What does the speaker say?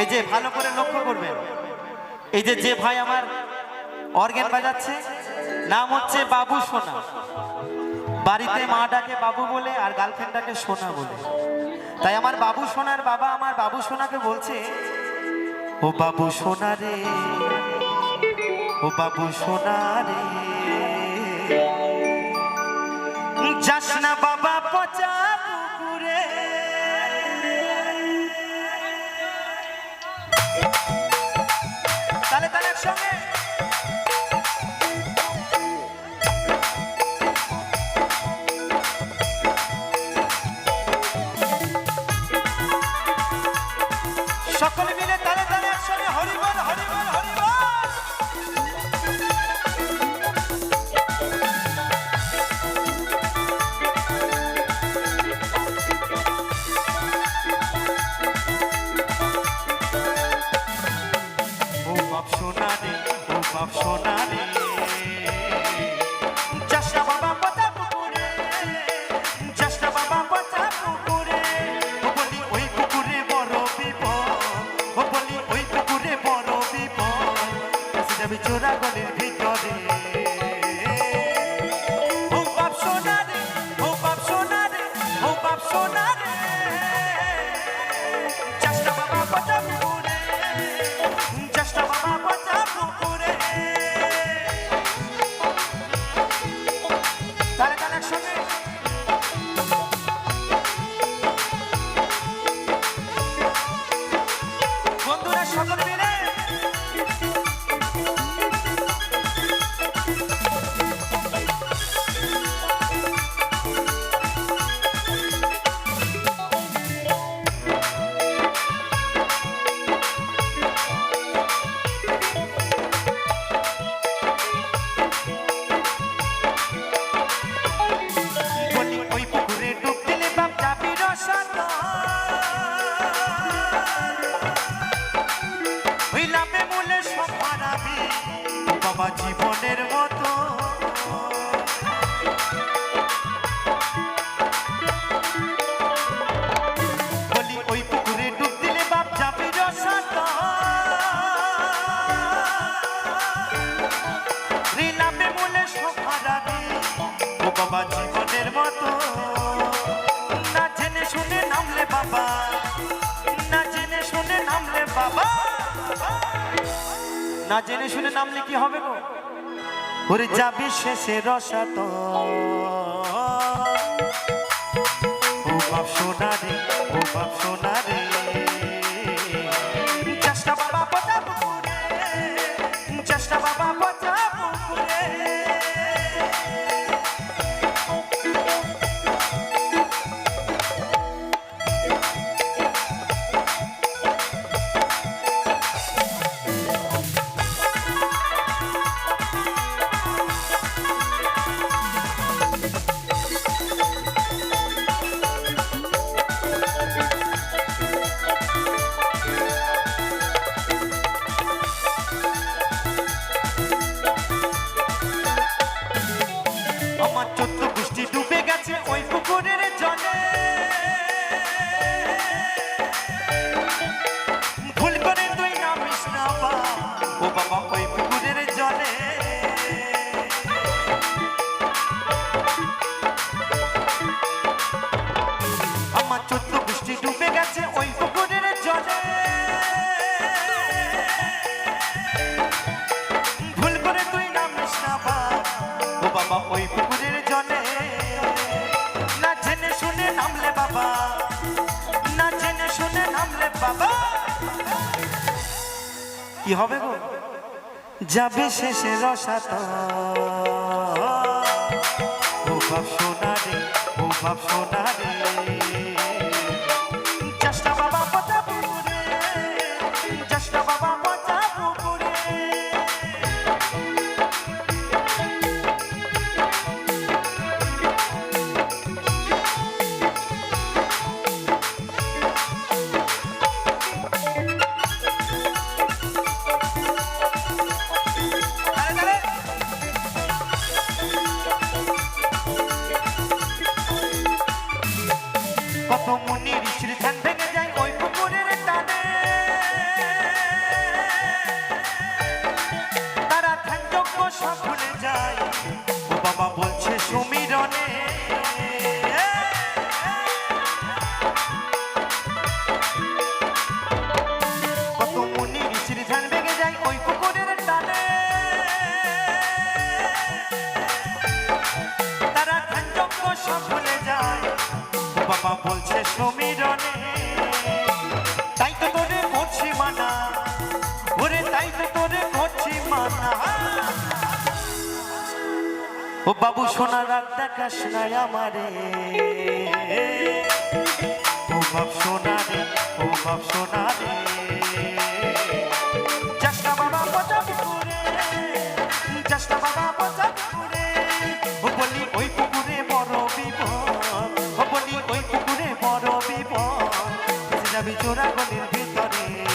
এই যে, ভালো করে লক্ষ্য করবেন। এই যে যে ভাই আমার অর্গেন বাজাচ্ছে, নাম হচ্ছে বাবু সোনা। বাড়িতে মা ডাকে বাবু বলে আর গার্লফ্রেন্ড ডাকে সোনা বলে। তাই আমার বাবু সোনার বাবা আমার বাবু সোনাকে বলছে, ও বাবু সোনা রে, ও বাবু সোনা রে, যাস না বাবা বাপ সোনা রে ও বাপ সোনা রে। জীবনের মতো। বলি, ওই পুকুরে ডুব দিলে বাপ যাবি ও বাবা জীবনের মতো। না জেনে শুনে নামলে বাবা, না জেনে শুনে নামলে বাবা। না জেনে শুনে নামলে কি হবে গো। ওরে যাবি শেষে রসাত ও বাপ সোনা রে, ও বাপ সোনা ভুল করে তুই নামিস না ও বাবা ওই পুকুরের জলে আমার ছোট্ট গোষ্ঠী কি হবে গো? যাবে শেষে রসাত ও বাপ সোনা রে ও বাপ সোনা রে। মিছিল তারা ধ্যান যজ্ঞ যায়। ও কত মুনি মিছিল ধান যায় ওই পুকুরের টানে। তারা ধ্যান যজ্ঞ বলছে সমীরণে, তাই তো তোরে করছি মানা। ওরে, তাই তো তোরে করছি মানা। ও বাবু, সোনা রাত দেখাস নাই আমারে। ও বাপ, সোনা ও বাপ, সোনা ভিতরে